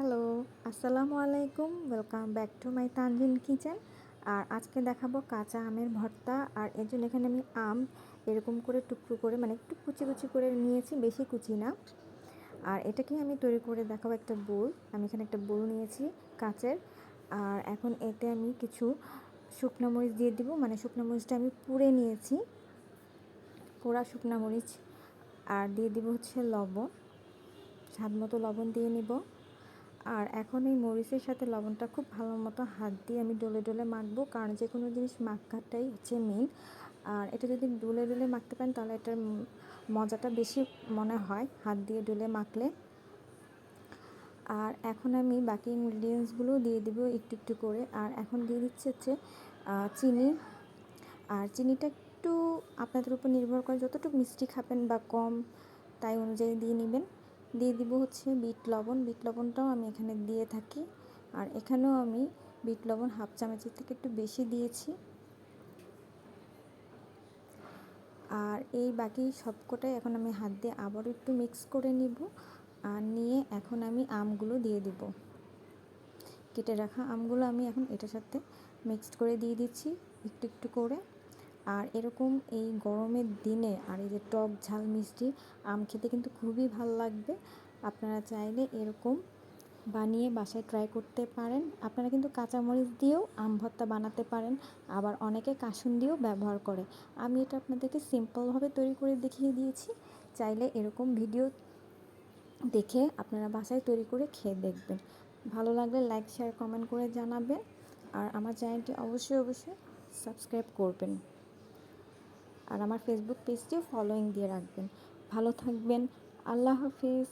Hello, আসসালামু আলাইকুম। Welcome back to my Tanjin kitchen আর আজকে দেখাবো কাঁচা আমের ভর্তা। আর এর জন্য এখানে আমি আম এরকম করে টুকরো করে মানে একটু কুচি কুচি করে নিয়েছি, বেশি কুচি না। আর এটাকে আমি তৈরি করে দেখাবো একটা বোল। আমি এখানে একটা বোল নিয়েছি কাঁচের। আর এখন এতে আমি কিছু শুকনো মরিচ দিয়ে দিব। মানে শুকনো মরিচটা আমি পুড়ে নিয়েছি। পোড়া শুকনো মরিচ। আর দিয়ে দিব হচ্ছে লবণ। স্বাদ মতো লবণ দিয়ে নিব। আর এখন এই মরিচের সাথে লবণটা খুব ভালো মতো হাত দিয়ে আমি ডলে ডলে মাখবো, কারণ যে কোনো জিনিস মাখাটাই হচ্ছে মেন আর এটা যদি ডলে ডলে মাখতে পারেন, তাহলে এটার মজাটা বেশি মনে হয়, হাত দিয়ে ডলে মাখলে। আর এখন আমি বাকি ইনগ্রিডিয়েন্টসগুলো দিয়ে দিব একটু একটু করে। আর এখন দিয়ে দিচ্ছে হচ্ছে চিনি। আর চিনিটা একটু আপনাদের উপর নির্ভর করে, যতটুকু মিষ্টি খাবেন বা কম, তাই অনুযায়ী দিয়ে নেবেন। দিয়ে দিব হচ্ছে বিট লবণ। বিট লবণটাও আমি এখানে দিয়ে থাকি। আর এখানেও আমি বিট লবণ হাফ চামচের থেকে একটু বেশি দিয়েছি। আর এই বাকি সবকটাই এখন আমি হাত দিয়ে আবারও একটু মিক্স করে নিব। আর নিয়ে এখন আমি আমগুলো দিয়ে দিব। কেটে রাখা আমগুলো আমি এখন এটার সাথে মিক্সড করে দিয়ে দিচ্ছি একটু একটু করে। আর এরকম এই গরমের দিনে আর এই যে টক ঝাল মিষ্টি, আম খেতে কিন্তু খুবই ভালো লাগবে। আপনারা চাইলে এরকম বানিয়ে বাসায় ট্রাই করতে পারেন। আপনারা কিন্তু কাঁচামরিচ দিয়েও আম ভর্তা বানাতে পারেন, আবার অনেকে কাসুন দিয়েও ব্যবহার করে। আমি এটা আপনাদেরকে সিম্পলভাবে তৈরি করে দেখিয়ে দিয়েছি। চাইলে এরকম ভিডিও দেখে আপনারা বাসায় তৈরি করে খেয়ে দেখবেন। ভালো লাগলে লাইক শেয়ার কমেন্ট করে জানাবেন। আর আমার চ্যানেলটি অবশ্যই অবশ্যই সাবস্ক্রাইব করবেন। আর আমার ফেসবুক পেজটিও ফলোয়িং দিয়ে রাখবেন। ভালো থাকবেন। আল্লাহ হাফিজ।